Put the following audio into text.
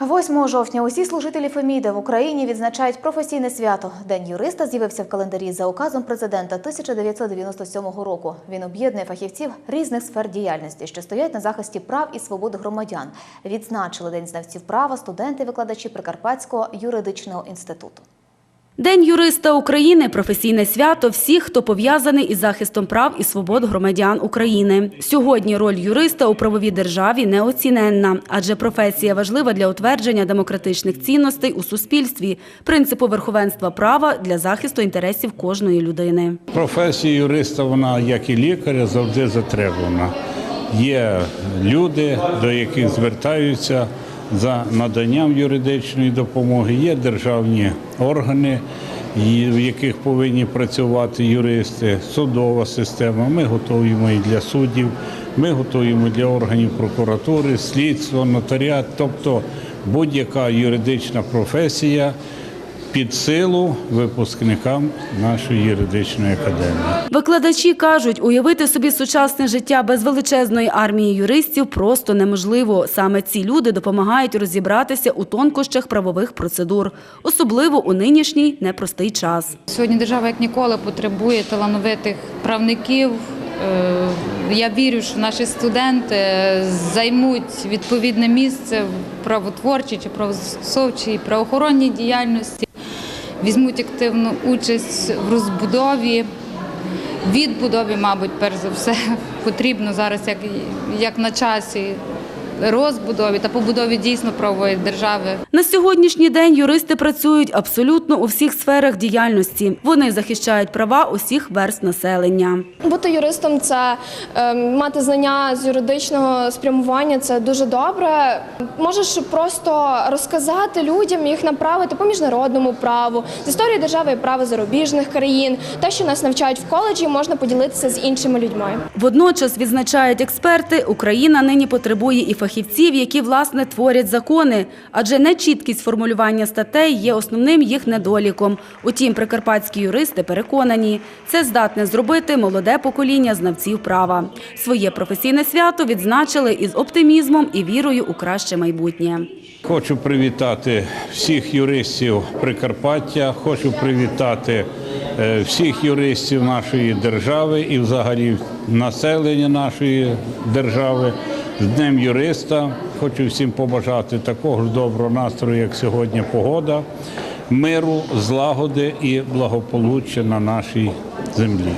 8 жовтня усі служителі Феміди в Україні відзначають професійне свято. День юриста з'явився в календарі за указом президента 1997 року. Він об'єднує фахівців різних сфер діяльності, що стоять на захисті прав і свобод громадян. Відзначили День знавців права студенти-викладачі Прикарпатського юридичного інституту. День юриста України професійне свято всіх, хто пов'язаний із захистом прав і свобод громадян України. Сьогодні роль юриста у правовій державі неоціненна, адже професія важлива для утвердження демократичних цінностей у суспільстві, принципу верховенства права для захисту інтересів кожної людини. Професія юриста, вона, як і лікаря, завжди затребувана. Є люди, до яких звертаються за наданням юридичної допомоги, є державні органи, в яких повинні працювати юристи, судова система. Ми готуємо і для суддів, ми готуємо для органів прокуратури, слідства, нотаріат, тобто будь-яка юридична професія під силу випускникам нашої юридичної академії. Викладачі кажуть, уявити собі сучасне життя без величезної армії юристів просто неможливо. Саме ці люди допомагають розібратися у тонкощах правових процедур, особливо у нинішній непростий час. Сьогодні держава як ніколи потребує талановитих правників. Е, Я вірю, що наші студенти займуть відповідне місце в правотворчій чи правосовчій правоохоронній діяльності, візьмуть активну участь в розбудові, відбудові, мабуть, перш за все потрібно зараз, як, як на часі, розбудові та побудові дійсно правової держави. На сьогоднішній день юристи працюють абсолютно у всіх сферах діяльності. Вони захищають права усіх верст населення. Бути юристом це е, мати знання з юридичного спрямування. Це дуже добре. Можеш просто розказати людям, їх направити по міжнародному праву, з історії держави і права зарубіжних країн. Те, що нас навчають в коледжі, можна поділитися з іншими людьми. Водночас відзначають експерти, Україна нині потребує і фахівців, які власне творять закони, адже нечіткість формулювання статей є основним їх недоліком. Утім, прикарпатські юристи переконані, це здатне зробити молоде покоління знавців права. Своє професійне свято відзначили із оптимізмом і вірою у краще майбутнє. Хочу привітати всіх юристів Прикарпаття, хочу привітати е, всіх юристів нашої держави і взагалі населення нашої держави з Днем юриста. Хочу всім побажати такого ж доброго настрою, як сьогодні погода, миру, злагоди і благополуччя на нашій землі.